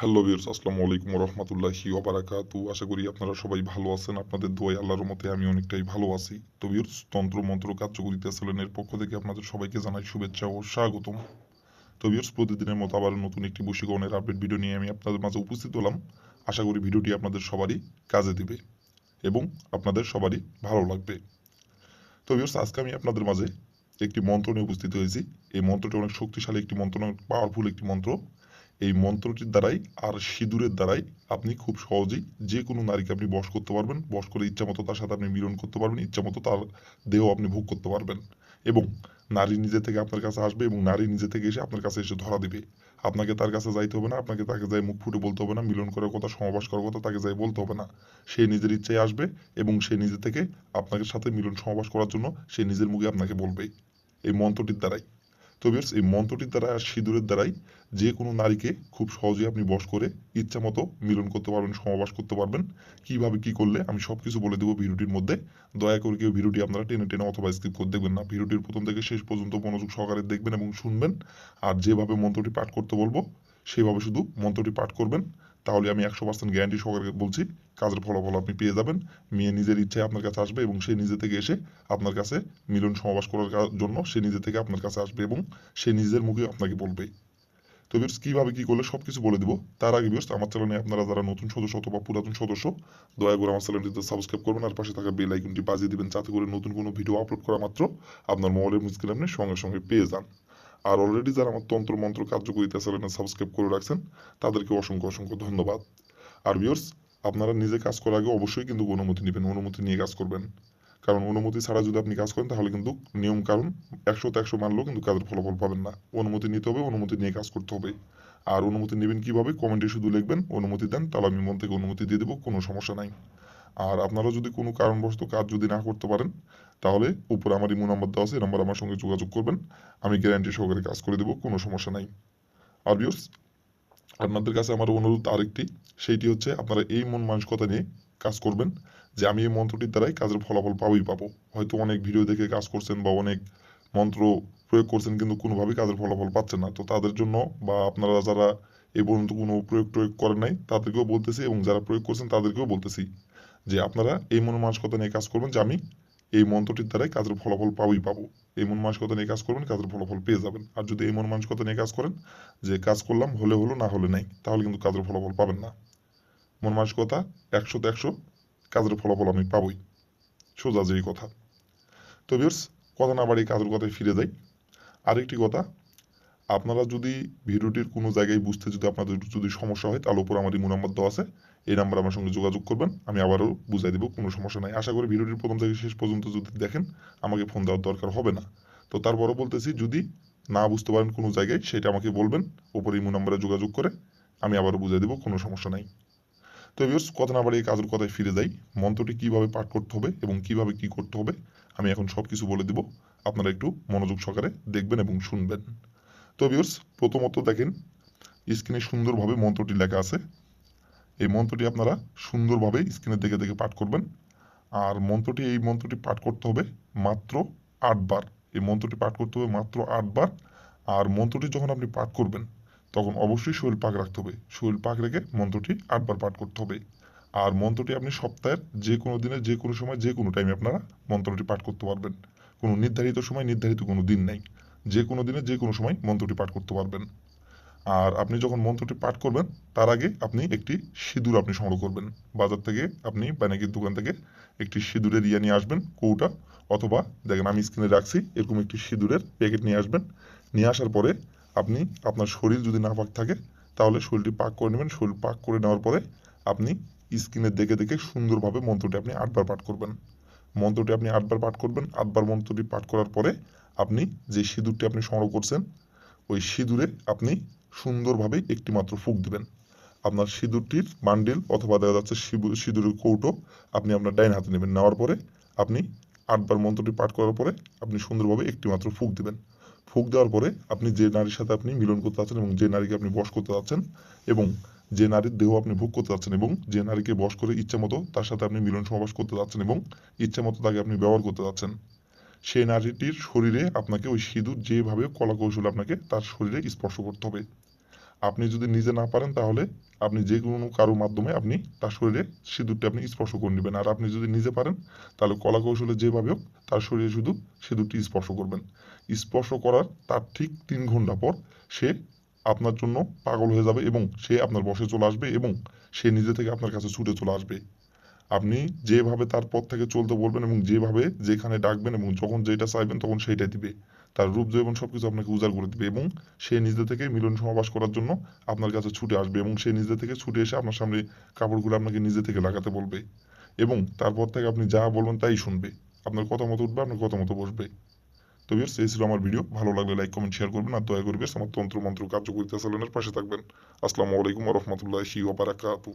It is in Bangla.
হ্যালো ভিউয়ার্স আসসালামু আলাইকুম রহমতুল্লাহি ওবারাকাতু আশা করি আপনারা সবাই ভালো আছেন, আপনাদের দোয়াই আল্লাহর মতে আমি অনেকটাই ভালো আছি। তো ভিউয়ার্স তন্ত্র মন্ত্র কার্যকরিতা চ্যানেলের পক্ষ থেকে আপনাদের সবাইকে জানাই শুভেচ্ছা ও স্বাগতম। তো ভিউয়ার্স প্রতিদিনের মতো আবার নতুন একটি বশীকরণের আপডেট ভিডিও নিয়ে আমি আপনাদের মাঝে উপস্থিত হলাম। আশা করি ভিডিওটি আপনাদের সবারই কাজে দিবে এবং আপনাদের সবারই ভালো লাগবে। তো ভিউয়ার্স আজকে আমি আপনাদের মাঝে একটি মন্ত্র নিয়ে উপস্থিত হয়েছি। এই মন্ত্রটি অনেক শক্তিশালী একটি মন্ত্র, অনেক পাওয়ারফুল একটি মন্ত্র। এই মন্ত্রটির দ্বারাই আর সিঁদুরের দ্বারাই আপনি খুব সহজেই যে কোনো নারীকে আপনি বশ করতে পারবেন, বশ করে ইচ্ছা মতো তার সাথে আপনি মিলন করতে পারবেন, ইচ্ছা মতো তার দেহ আপনি ভোগ করতে পারবেন এবং নারী নিজে থেকে আপনার কাছে আসবে এবং নারী নিজে থেকে এসে আপনার কাছে এসে ধরা দিবে। আপনাকে তার কাছে যাইতে হবে না, আপনাকে তাকে যাই মুখ ফুটে বলতে হবে না, মিলন করার কথা সমাবাস করার কথা তাকে যাই বলতে হবে না। সে নিজের ইচ্ছায় আসবে এবং সে নিজে থেকে আপনাকে সাথে মিলন সমাবাস করার জন্য সে নিজের মুখে আপনাকে বলবে। এই মন্ত্রটির দ্বারাই। তো বিয়ার্স এই মন্ত্রটির দ্বারা আর সিঁদুরের দ্বারাই যে কোনো নারীকে খুব সহজে আপনি বশ করে ইচ্ছা মতো মিলন করতে পারবেন, সমাবাস করতে পারবেন। কীভাবে কি করলে আমি সব কিছু বলে দেবো ভিডিওটির মধ্যে। দয়া করে কেউ ভিডিওটি আপনারা টেনে টেনে অথবা স্কিপ করে দেখবেন না। ভিডিওটির প্রথম থেকে শেষ পর্যন্ত মনোযোগ সহকারে দেখবেন এবং শুনবেন। আর যেভাবে মন্ত্রটি পাঠ করতে বলব, সেভাবে শুধু মন্ত্রটি পাঠ করবেন। তাহলে আমি একশো পার্সেন্ট গ্যারান্টি সহকারে বলছি, কাজের ফলাফল আপনি পেয়ে যাবেন। মেয়ে নিজের ইচ্ছায় আপনার কাছে আসবে এবং সে নিজে থেকে এসে আপনার কাছে মিলন সমাবাস করার জন্য সে নিজে থেকে আপনার কাছে আসবে এবং সে নিজের মুখে আপনাকে বলবে। তো বিয়ার্স কীভাবে কী করলে সব কিছু বলে দিব? তার আগে বিয়ার্স আমার চ্যানেলে আপনারা যারা নতুন সদস্য অথবা পুরাতন সদস্য, দয়া করে আমার চ্যানেলটিতে সাবস্ক্রাইব করবেন আর পাশে থাকা বেল আইকনটি বাজিয়ে দিবেন, যাতে করে নতুন কোনো ভিডিও আপলোড করা মাত্র আপনার মোবাইলের আপনি সঙ্গে সঙ্গে পেয়ে যান। আর অলরেডি যারা আমার তন্ত্র মন্ত্র কার্যকরিতা চ্যানেলে সাবস্ক্রাইব করে রাখছেন, তাদেরকে অসংখ্য অসংখ্য ধন্যবাদ। আর ভিউয়ার্স আপনারা নিজে কাজ করার আগে অবশ্যই কিন্তু অনুমতি নেবেন, অনুমতি নিয়ে কাজ করবেন। কারণ অনুমতি ছাড়া যদি আপনি কাজ করেন, তাহলে কিন্তু নিয়ম কারণ একশোতে একশো মানলেও কিন্তু কাজের ফলাফল পাবেন না। অনুমতি নিতে হবে, অনুমতি নিয়ে কাজ করতে হবে। আর অনুমতি নেবেন কীভাবে? কমেন্টে শুধু লিখবেন, অনুমতি দেন, তাহলে আমি মন থেকে অনুমতি দিয়ে দেবো, কোনো সমস্যা নাই। আর আপনারা যদি কোনো কারণবশত কাজ যদি না করতে পারেন, তাহলে উপরে আমার ইমো নাম্বার দেওয়া আছে, এই নাম্বার আমার সঙ্গে যোগাযোগ করবেন। আমি গ্যারান্টি সহকারে কাজ করে দেবো, কোনো সমস্যা নাই। আর ভিউয়ার্স আপনাদের কাছে আমার অনুরোধ আরেকটি, সেইটি হচ্ছে আপনারা এই মন মানসিকতা নিয়ে কাজ করবেন, যে আমি এই মন্ত্রটির দ্বারাই কাজের ফলাফল পাবোই পাবো। হয়তো অনেক ভিডিও দেখে কাজ করছেন বা অনেক মন্ত্র প্রয়োগ করছেন, কিন্তু কোনোভাবেই কাজের ফলাফল পাচ্ছেন না। তো তাদের জন্য বা আপনারা যারা এই পর্যন্ত কোনো প্রয়োগ প্রয়োগ করেন নাই, তাদেরকেও বলতেছি এবং যারা প্রয়োগ করছেন, তাদেরকেও বলতেছি। যে আপনারা এই মন মানসিকতা নিয়ে কাজ করবেন যে আমি এই মন্ত্রটির দ্বারাই কাজের ফলাফল পাবই, পাবো। এই মন মানসিকতা নিয়ে কাজ করবেন, কাজের ফলাফল পেয়ে যাবেন। আর যদি এই মন মানসিকতা নিয়ে কাজ করেন যে কাজ করলাম, হলে হলো, না হলে নাই, তাহলে কিন্তু কাজের ফলাফল পাবেন না। মন মানসিকতা একশোতে একশো কাজের ফলাফল আমি পাবই। সোজা যেই কথা। তো ভিউর্স কথা না বাড়ি কাজের কথায় ফিরে যাই। আরেকটি কথা আপনারা যদি ভিডিওটির কোনো জায়গায় বুঝতে যদি আপনাদের যদি সমস্যা হয়, তাহলে উপর আমার ইমো নাম্বার দেওয়া আছে। এই নাম্বার আমার সঙ্গে যোগাযোগ করবেন। আমি আবারও বুঝাই দেবো, কোনো সমস্যা নাই। আশা করি ভিডিওটির প্রথম থেকে শেষ পর্যন্ত যদি দেখেন, আমাকে ফোন দেওয়ার দরকার হবে না। তো তারপরও বলতেছি, যদি না বুঝতে পারেন কোনো জায়গায়, সেটা আমাকে বলবেন, উপরে ইমো নাম্বারে যোগাযোগ করে আমি আবারও বুঝাই দেবো, কোনো সমস্যা নাই। তো ভিউর্স কথা না বাড়িয়ে কাজের কথায় ফিরে যাই। মন্ত্রটি কীভাবে পাঠ করতে হবে এবং কীভাবে কি করতে হবে, আমি এখন সব কিছু বলে দিব। আপনারা একটু মনোযোগ সহকারে দেখবেন এবং শুনবেন। তো ভিউর্স প্রথমত দেখেন স্ক্রিনে সুন্দরভাবে মন্ত্রটি লেখা আছে। এই মন্ত্রটি আপনারা সুন্দরভাবে স্ক্রিনে দেখে দেখে পাঠ করবেন। আর মন্ত্রটি, এই মন্ত্রটি পাঠ করতে হবে মাত্র আটবার এই মন্ত্রটি পাঠ করতে হবে মাত্র আটবার আর মন্ত্রটি যখন আপনি পাঠ করবেন, তখন অবশ্যই শরীর পাক রাখতে হবে। শরীর পাক রেখে মন্ত্রটি আটবার পাঠ করতে হবে। আর মন্ত্রটি আপনি সপ্তাহের যে কোনো দিনে, যে কোনো সময়, যে কোনো টাইমে আপনারা মন্ত্রটি পাঠ করতে পারবেন। কোনো নির্ধারিত সময়, নির্ধারিত কোনো দিন নেই। যে কোনো দিনে যে কোনো সময় মন্ত্রটি পাঠ করতে পারবেন। আর আপনি যখন মন্ত্রটি পাঠ করবেন, তার আগে আপনি একটি সিঁদুর আপনি সংগ্রহ করবেন। বাজার থেকে আপনি বানাকির দোকান থেকে একটি সিঁদুরের ইয়ে নিয়ে আসবেন, কৌটা, অথবা দেখেন আমি স্ক্রিনে রাখছি, এরকম একটি সিঁদুরের প্যাকেট নিয়ে আসবেন। নিয়ে আসার পরে আপনি, আপনার শরীর যদি না পাক থাকে, তাহলে শরীরটি পাক করে নেবেন। শরীর পাক করে নেওয়ার পরে আপনি স্ক্রিনে দেখে দেখে সুন্দরভাবে মন্ত্রটি আপনি আটবার পাঠ করবেন। মন্ত্রটি আপনি আটবার পাঠ করবেন। আটবার মন্ত্রটি পাঠ করার পরে আপনি যে সিঁদুরটি আপনি সংগ্রহ করছেন, ওই সিঁদুরে আপনি সুন্দরভাবে একটি মাত্র ফুক দিবেন। আপনার সিঁদুরটির বান্ডিল অথবা দেখা যাচ্ছে সিঁদুরের কৌটো আপনি আপনার ডাইন হাতে নেবেন। নেওয়ার পরে আপনি আটবার মন্ত্রটি পাঠ করার পরে আপনি সুন্দরভাবে একটি মাত্র ফুক দিবেন। ফুক দেওয়ার পরে আপনি যে নারীর সাথে আপনি মিলন করতে যাচ্ছেন এবং যে নারীকে আপনি বশ করতে যাচ্ছেন এবং যে নারীর দেহ আপনি ভোগ করতে যাচ্ছেন এবং যে নারীকে বশ করে ইচ্ছা মতো তার সাথে আপনি মিলন সমাবেশ করতে যাচ্ছেন এবং ইচ্ছা মতো তাকে আপনি ব্যবহার করতে যাচ্ছেন। সেই নারীটির শরীরে আপনাকে ওই সিঁদুর যেভাবে কলা কৌশল আপনাকে তার শরীরে স্পর্শ করতে হবে। আপনি যদি নিজে না পারেন তাহলে আপনি যে কোনো কারোর মাধ্যমে আপনি তার শরীরে সিঁদুরটা আপনি স্পর্শ করে নেবেন। আর আপনি যদি নিজে পারেন, তাহলে কলা কৌশলে যেভাবে হোক তার শরীরে শুধু সিঁদুরটি স্পর্শ করবেন। স্পর্শ করার তার ঠিক তিন ঘণ্টা পর সে আপনার জন্য পাগল হয়ে যাবে এবং সে আপনার বসে চলে আসবে এবং সে নিজে থেকে আপনার কাছে ছুটে চলে আসবে। আপনি যেভাবে তার পথ থেকে চলতে বলবেন এবং যেভাবে যেখানে ডাকবেন এবং যখন যেটা চাইবেন তখন সেইটাই দিবে। তার রূপ, যৌবন সবকিছু আপনাকে উজাড় করে দিবে এবং সে নিজে থেকে মিলন সমাবাস করার জন্য আপনার কাছে ছুটে আসবে এবং সে নিজে থেকে ছুটে এসে আপনার সামনে কাপড়গুলো আপনাকে নিজে থেকে লাগাতে বলবে এবং তারপর থেকে আপনি যা বলবেন তাই শুনবে। আপনার কথা মতো উঠবে, আপনার কথা মতো বসবে। তো বিয়ার্স এই ছিল আমার ভিডিও ভালো লাগলে লাইক কমেন্ট শেয়ার করবেন আর দয়া করে বিয়ার্স আমার তন্ত্র মন্ত্র কার্যকরিতা চ্যানেলের পাশে থাকবেন। আসসালামু আলাইকুম রহমতুল্লাহি ওয়া বারাকাতুহু।